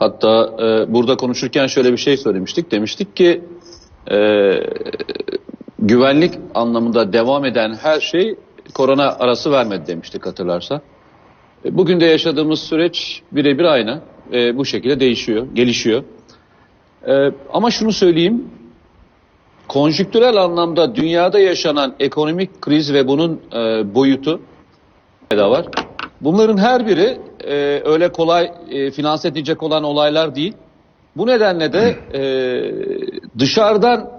Hatta e, burada konuşurken şöyle bir şey söylemiştik. Demiştik ki e, güvenlik anlamında devam eden her şey korona arası vermedi demiştik hatırlarsa. E, Bugün de yaşadığımız süreç birebir aynı. E, bu şekilde değişiyor, gelişiyor. E, ama şunu söyleyeyim. Konjüktürel anlamda dünyada yaşanan ekonomik kriz ve bunun e, boyutu da var. Bunların her biri e, öyle kolay e, finanse edilecek olan olaylar değil. Bu nedenle de e, dışarıdan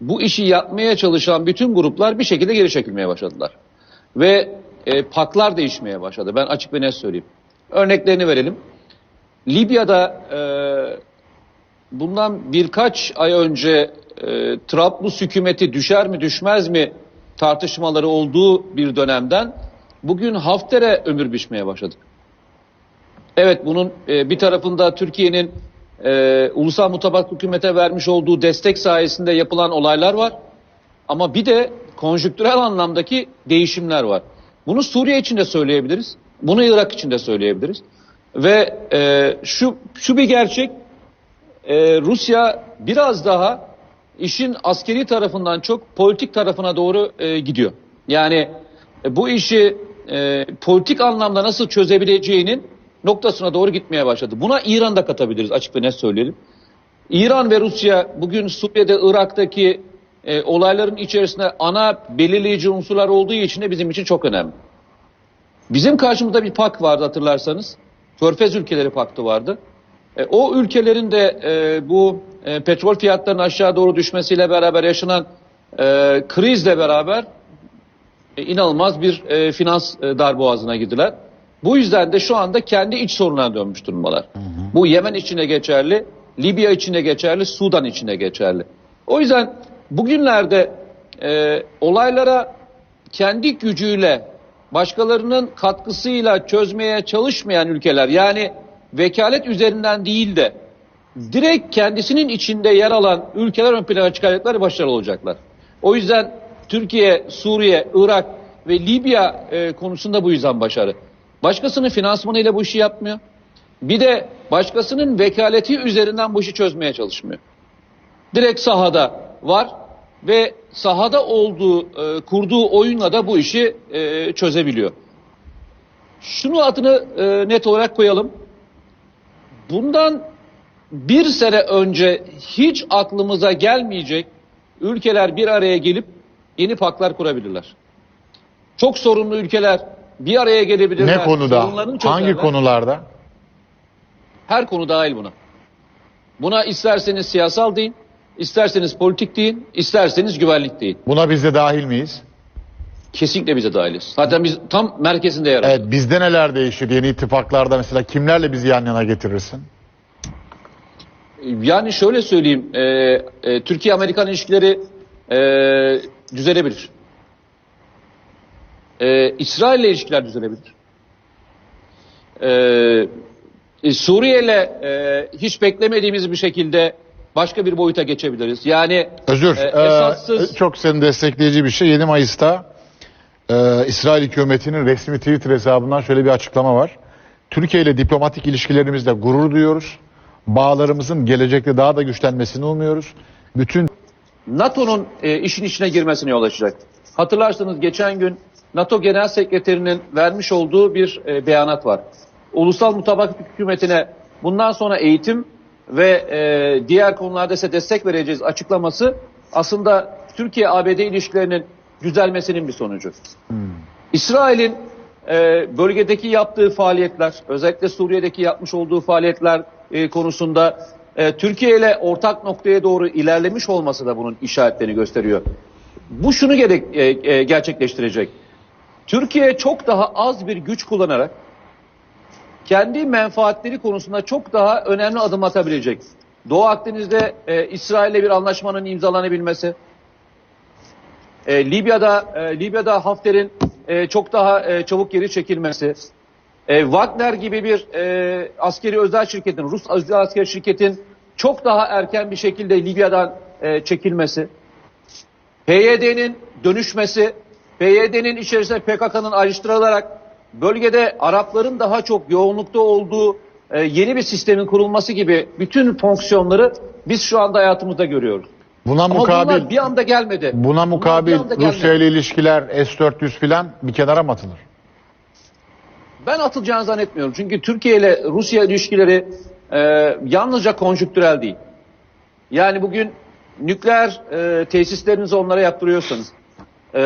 bu işi yapmaya çalışan bütün gruplar bir şekilde geri çekilmeye başladılar. Ve e, paklar değişmeye başladı. Ben açık ve net söyleyeyim. Örneklerini verelim. Libya'da e, bundan birkaç ay önce e, Trablus hükümeti düşer mi düşmez mi tartışmaları olduğu bir dönemden bugün Hafter'e ömür biçmeye başladık. Evet bunun e, bir tarafında Türkiye'nin e, ulusal mutabak hükümete vermiş olduğu destek sayesinde yapılan olaylar var. Ama bir de konjüktürel anlamdaki değişimler var. Bunu Suriye için de söyleyebiliriz. Bunu Irak için de söyleyebiliriz. Ve e, şu şu bir gerçek e, Rusya biraz daha işin askeri tarafından çok politik tarafına doğru e, gidiyor. Yani e, bu işi e, politik anlamda nasıl çözebileceğinin noktasına doğru gitmeye başladı. Buna İran da katabiliriz açık ve net söyleyelim. İran ve Rusya bugün Suriye'de, Irak'taki e, olayların içerisinde ana belirleyici unsurlar olduğu için de bizim için çok önemli. Bizim karşımızda bir pak vardı hatırlarsanız. Körfez ülkeleri paktı vardı. E, o ülkelerin de e, bu e, petrol fiyatlarının aşağı doğru düşmesiyle beraber yaşanan e, krizle beraber inanılmaz bir e, finans e, darboğazına girdiler. Bu yüzden de şu anda kendi iç sorunlarına dönmüş durumdalar. Bu Yemen içine geçerli, Libya içine geçerli, Sudan içine geçerli. O yüzden bugünlerde e, olaylara kendi gücüyle, başkalarının katkısıyla çözmeye çalışmayan ülkeler yani vekalet üzerinden değil de direkt kendisinin içinde yer alan ülkeler ön plana çıkacaklar ve başarılı olacaklar. O yüzden Türkiye, Suriye, Irak ve Libya e, konusunda bu yüzden başarı. Başkasının finansmanıyla bu işi yapmıyor. Bir de başkasının vekaleti üzerinden bu işi çözmeye çalışmıyor. Direkt sahada var ve sahada olduğu, e, kurduğu oyunla da bu işi e, çözebiliyor. Şunu adını e, net olarak koyalım. Bundan bir sene önce hiç aklımıza gelmeyecek ülkeler bir araya gelip yeni paklar kurabilirler. Çok sorunlu ülkeler bir araya gelebilirler. Ne konuda? Hangi konularda? Her konu dahil buna. Buna isterseniz siyasal deyin, isterseniz politik deyin, isterseniz güvenlik deyin. Buna biz de dahil miyiz? Kesinlikle bize dahiliz. Zaten biz tam merkezinde yer alıyoruz. Evet, bizde neler değişir? Yeni ittifaklarda mesela kimlerle bizi yan yana getirirsin? Yani şöyle söyleyeyim, e, e, Türkiye-Amerikan ilişkileri e, düzelebilir. E, İsrail ile ilişkiler düzelebilir. E, e, Suriye ile e, hiç beklemediğimiz bir şekilde başka bir boyuta geçebiliriz. Yani Özür, e, e, esassız çok senin destekleyici bir şey. 7 Mayıs'ta e, İsrail hükümetinin resmi Twitter hesabından şöyle bir açıklama var. Türkiye ile diplomatik ilişkilerimizde gurur duyuyoruz. Bağlarımızın gelecekte daha da güçlenmesini umuyoruz. Bütün NATO'nun e, işin içine girmesine yol açacak. Hatırlarsanız geçen gün NATO Genel Sekreterinin vermiş olduğu bir e, beyanat var. Ulusal Mutabaklık Hükümetine bundan sonra eğitim ve e, diğer konularda ise destek vereceğiz açıklaması aslında Türkiye-ABD ilişkilerinin düzelmesinin bir sonucu. İsrail'in e, bölgedeki yaptığı faaliyetler, özellikle Suriye'deki yapmış olduğu faaliyetler e, konusunda e, Türkiye ile ortak noktaya doğru ilerlemiş olması da bunun işaretlerini gösteriyor. Bu şunu gerek, e, e, gerçekleştirecek. Türkiye çok daha az bir güç kullanarak kendi menfaatleri konusunda çok daha önemli adım atabilecek. Doğu Akdeniz'de e, İsrail'le bir anlaşmanın imzalanabilmesi, e, Libya'da e, Libya'da Hafter'in e, çok daha e, çabuk geri çekilmesi, e, Wagner gibi bir e, askeri özel şirketin, Rus özel askeri şirketin çok daha erken bir şekilde Libya'dan e, çekilmesi, PYD'nin dönüşmesi, PYD'nin içerisinde PKK'nın ayrıştırılarak bölgede Arapların daha çok yoğunlukta olduğu e, yeni bir sistemin kurulması gibi bütün fonksiyonları biz şu anda hayatımızda görüyoruz. Buna Ama mukabil bir anda gelmedi. buna mukabil. Rusya ile ilişkiler S400 filan bir kenara mı atılır? Ben atılacağını zannetmiyorum. Çünkü Türkiye ile Rusya ilişkileri e, yalnızca konjüktürel değil. Yani bugün nükleer e, tesislerinizi onlara yaptırıyorsanız, e,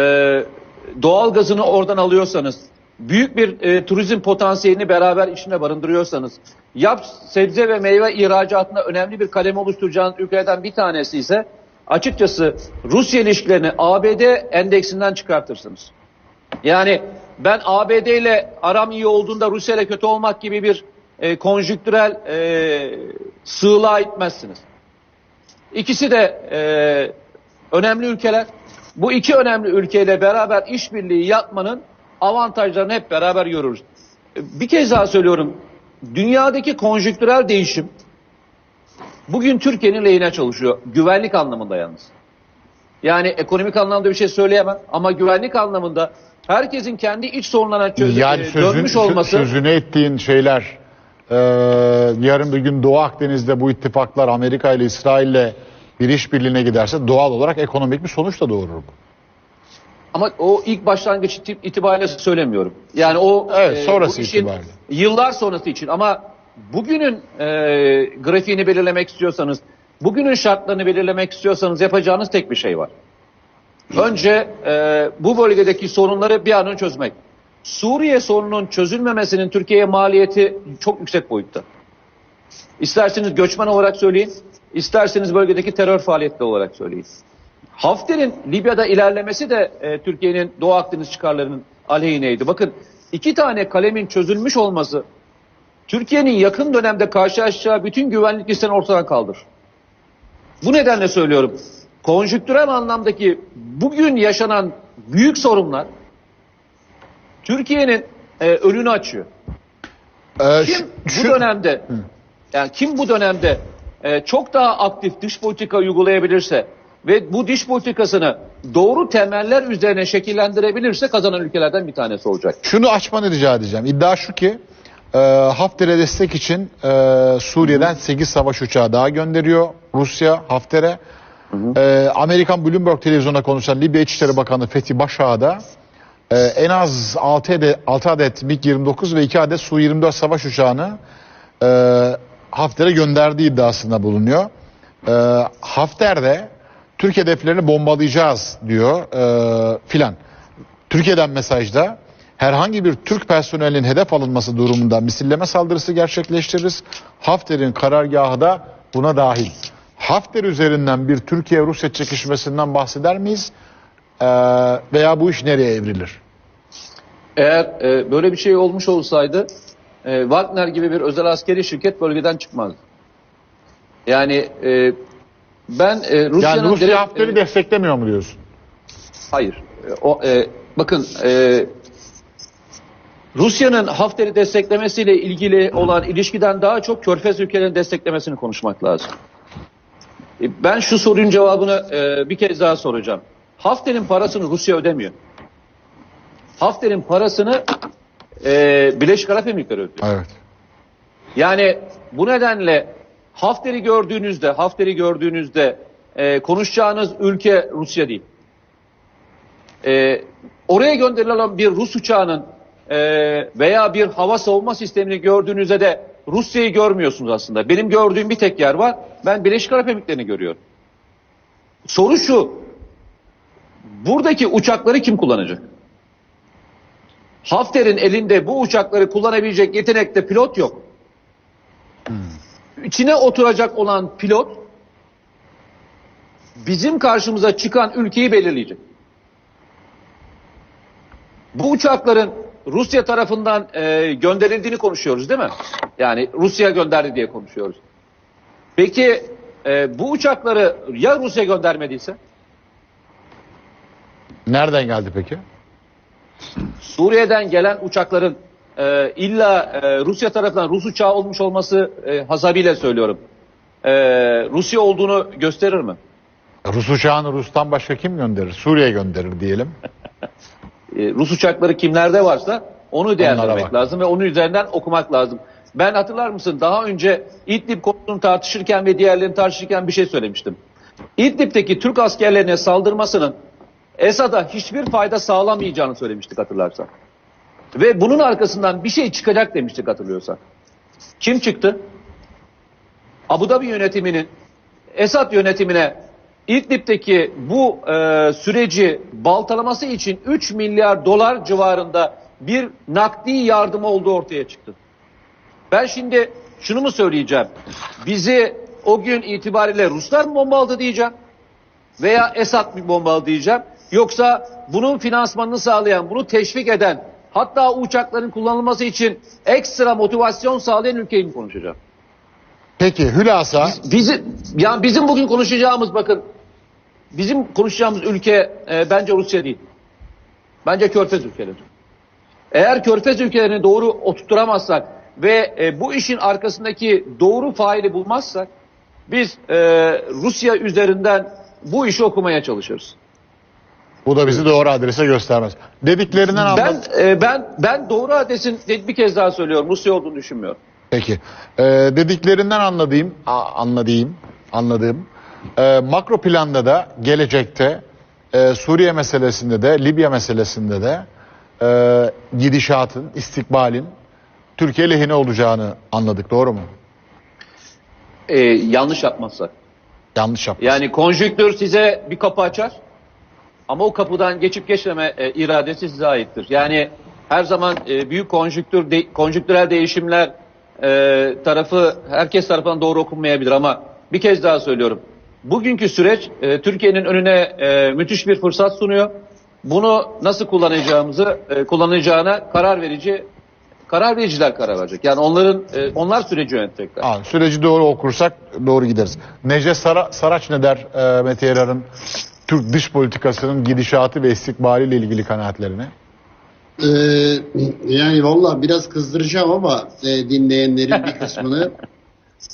doğal gazını oradan alıyorsanız, büyük bir e, turizm potansiyelini beraber içinde barındırıyorsanız, yap sebze ve meyve ihracatında önemli bir kalem oluşturacağınız ülkelerden bir tanesi ise açıkçası Rusya ilişkilerini ABD endeksinden çıkartırsınız. Yani ben ABD ile aram iyi olduğunda Rusya ile kötü olmak gibi bir e, konjüktürel e, sığlığa itmezsiniz. İkisi de e, önemli ülkeler. Bu iki önemli ülkeyle beraber işbirliği yapmanın avantajlarını hep beraber görürüz. E, Bir kez daha söylüyorum. Dünyadaki konjüktürel değişim bugün Türkiye'nin lehine çalışıyor. Güvenlik anlamında yalnız. Yani ekonomik anlamda bir şey söyleyemem ama güvenlik anlamında herkesin kendi iç sorunlarına çözüm Yani e, sözün, dönmüş olması sözünü ettiğin şeyler e, yarın bir gün Doğu Akdeniz'de bu ittifaklar Amerika ile İsrail ile bir işbirliğine giderse doğal olarak ekonomik bir sonuç da doğurur bu. ama o ilk başlangıç iti- itibariyle söylemiyorum. Yani o Evet, sonrası bu işin itibariyle. yıllar sonrası için ama bugünün e, grafiğini belirlemek istiyorsanız, bugünün şartlarını belirlemek istiyorsanız yapacağınız tek bir şey var. Önce e, bu bölgedeki sorunları bir an önce çözmek. Suriye sorununun çözülmemesinin Türkiye'ye maliyeti çok yüksek boyutta. İsterseniz göçmen olarak söyleyin, isterseniz bölgedeki terör faaliyetleri olarak söyleyin. Hafter'in Libya'da ilerlemesi de e, Türkiye'nin Doğu Akdeniz çıkarlarının aleyhineydi. Bakın iki tane kalemin çözülmüş olması Türkiye'nin yakın dönemde karşılaşacağı bütün güvenlik risklerini ortadan kaldırır. Bu nedenle söylüyorum. Konjüktürel anlamdaki bugün yaşanan büyük sorunlar Türkiye'nin e, önünü açıyor. E, Kim şu- bu dönemde yani kim bu dönemde e, çok daha aktif dış politika uygulayabilirse ve bu dış politikasını doğru temeller üzerine şekillendirebilirse kazanan ülkelerden bir tanesi olacak. Şunu açmanı rica edeceğim. İddia şu ki e, Hafter'e destek için e, Suriye'den 8 savaş uçağı daha gönderiyor Rusya Hafter'e. E, Amerikan Bloomberg televizyonuna konuşan Libya İçişleri Bakanı Fethi Başağı da e, en az 6 adet, 6 adet MiG-29 ve 2 adet Su-24 savaş uçağını e, Hafter'e gönderdiği iddiasında bulunuyor. E, Hafter de Türk hedeflerini bombalayacağız diyor e, filan. Türkiye'den mesajda herhangi bir Türk personelinin hedef alınması durumunda misilleme saldırısı gerçekleştiririz. Hafter'in karargahı da buna dahil. Hafter üzerinden bir Türkiye-Rusya çekişmesinden bahseder miyiz? Ee, veya bu iş nereye evrilir? Eğer e, böyle bir şey olmuş olsaydı e, Wagner gibi bir özel askeri şirket bölgeden çıkmazdı. Yani e, ben e, Rusya'nın Yani Rusya direkt- Hafter'i e, desteklemiyor mu diyorsun? Hayır. E, O, e, bakın e, Rusya'nın Hafter'i desteklemesiyle ilgili olan ilişkiden daha çok Körfez ülkelerini desteklemesini konuşmak lazım. E, ben şu sorunun cevabını e, bir kez daha soracağım. Hafter'in parasını Rusya ödemiyor. Hafter'in parasını e, Birleşik Arap Emirlikleri ödüyor. Evet. Yani bu nedenle Hafter'i gördüğünüzde, Hafter'i gördüğünüzde e, konuşacağınız ülke Rusya değil. E, oraya gönderilen bir Rus uçağının e, veya bir hava savunma sistemini gördüğünüzde de Rusya'yı görmüyorsunuz aslında. Benim gördüğüm bir tek yer var. Ben Birleşik Arap Emirlikleri'ni görüyorum. Soru şu. Buradaki uçakları kim kullanacak? Hafter'in elinde bu uçakları kullanabilecek yetenekte pilot yok. İçine oturacak olan pilot bizim karşımıza çıkan ülkeyi belirleyecek. Bu uçakların Rusya tarafından e, gönderildiğini konuşuyoruz değil mi? Yani Rusya gönderdi diye konuşuyoruz. Peki e, bu uçakları ya Rusya göndermediyse? Nereden geldi peki? Suriye'den gelen uçakların e, illa e, Rusya tarafından Rus uçağı olmuş olması e, hasabıyla söylüyorum. E, Rusya olduğunu gösterir mi? Rus uçağını Rus'tan başka kim gönderir? Suriye gönderir diyelim. E, Rus uçakları kimlerde varsa onu değerlendirmek lazım ve onun üzerinden okumak lazım. Ben hatırlar mısın daha önce İdlib konusunu tartışırken ve diğerlerini tartışırken bir şey söylemiştim. İdlib'deki Türk askerlerine saldırmasının Esad'a hiçbir fayda sağlamayacağını söylemiştik hatırlarsan. Ve bunun arkasından bir şey çıkacak demiştik hatırlıyorsan. Kim çıktı? Abu Dhabi yönetiminin Esad yönetimine İdlib'deki bu e, süreci baltalaması için 3 milyar dolar civarında bir nakdi yardım olduğu ortaya çıktı. Ben şimdi şunu mu söyleyeceğim? Bizi o gün itibariyle Ruslar mı bombaladı diyeceğim? Veya Esad mı bombaladı diyeceğim? Yoksa bunun finansmanını sağlayan, bunu teşvik eden, hatta uçakların kullanılması için ekstra motivasyon sağlayan ülkeyi mi konuşacağım? Peki hülasa Bizi, yani bizim bugün konuşacağımız bakın, bizim konuşacağımız ülke e, bence Rusya değil. Bence Körfez ülkeleri. Eğer Körfez ülkelerini doğru oturtturamazsak ve e, bu işin arkasındaki doğru faili bulmazsak biz e, Rusya üzerinden bu işi okumaya çalışırız. bu da bizi doğru adrese göstermez. Dediklerinden Ben anladım. e, ben ben doğru adresin bir kez daha söylüyorum Rusya olduğunu düşünmüyorum. Peki. Ee, dediklerinden anladığım, a- anladığım, anladığım e, makro planda da gelecekte e, Suriye meselesinde de Libya meselesinde de e, gidişatın, istikbalin Türkiye lehine olacağını anladık. Doğru mu? E, yanlış yapmazsak. Yanlış yaptım. Yani konjüktür size bir kapı açar ama o kapıdan geçip geçmeme e, iradesi size aittir. Yani her zaman e, büyük konjüktür de, konjüktürel değişimler e, tarafı herkes tarafından doğru okunmayabilir ama bir kez daha söylüyorum. Bugünkü süreç e, Türkiye'nin önüne e, müthiş bir fırsat sunuyor. Bunu nasıl kullanacağımızı e, kullanacağına karar verici karar vericiler karar verecek. Yani onların e, onlar süreci yönetecekler. Aa, süreci doğru okursak doğru gideriz. Necdet Sara, Saraç ne der e, Mete Yarar'ın Türk dış politikasının gidişatı ve istikbaliyle ilgili kanaatlerine? Ee, yani valla biraz kızdıracağım ama e, dinleyenlerin bir kısmını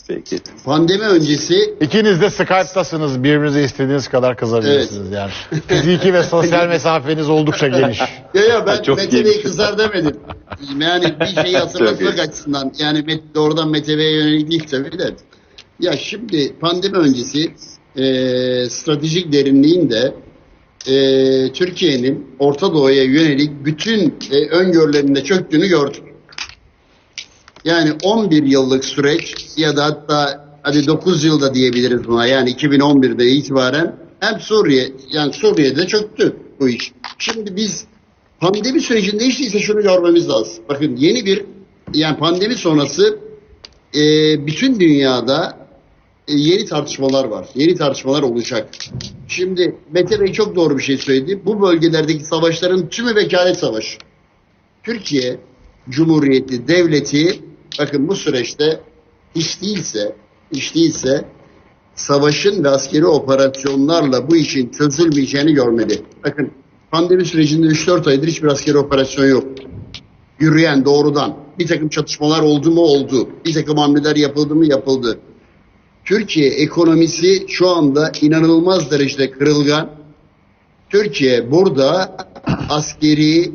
Peki. pandemi öncesi İkiniz de Skype'tasınız. Birbirinize istediğiniz kadar kızabilirsiniz yani. Fiziki ve sosyal mesafeniz oldukça geniş. ya ya ben Çok Mete iyiymiş. Bey kızar demedim. Yani bir şeyi hatırlatmak açısından yani Met, doğrudan Mete Bey'e yönelik değil tabii de. Ya şimdi pandemi öncesi e, stratejik derinliğinde e, Türkiye'nin Orta Doğu'ya yönelik bütün e, öngörülerinde çöktüğünü gördük. Yani 11 yıllık süreç ya da hatta hadi 9 yılda diyebiliriz buna yani 2011'de itibaren hem Suriye yani Suriye'de çöktü bu iş. Şimdi biz pandemi sürecinde hiç değilse şunu görmemiz lazım. Bakın yeni bir yani pandemi sonrası e, bütün dünyada e, yeni tartışmalar var. Yeni tartışmalar olacak. Şimdi Mete Bey çok doğru bir şey söyledi. Bu bölgelerdeki savaşların tümü vekalet savaşı. Türkiye Cumhuriyeti, devleti bakın bu süreçte hiç değilse hiç değilse savaşın ve askeri operasyonlarla bu işin çözülmeyeceğini görmedi. Bakın pandemi sürecinde 3-4 aydır hiçbir askeri operasyon yok. Yürüyen doğrudan bir takım çatışmalar oldu mu oldu. Bir takım hamleler yapıldı mı yapıldı. Türkiye ekonomisi şu anda inanılmaz derecede kırılgan. Türkiye burada askeri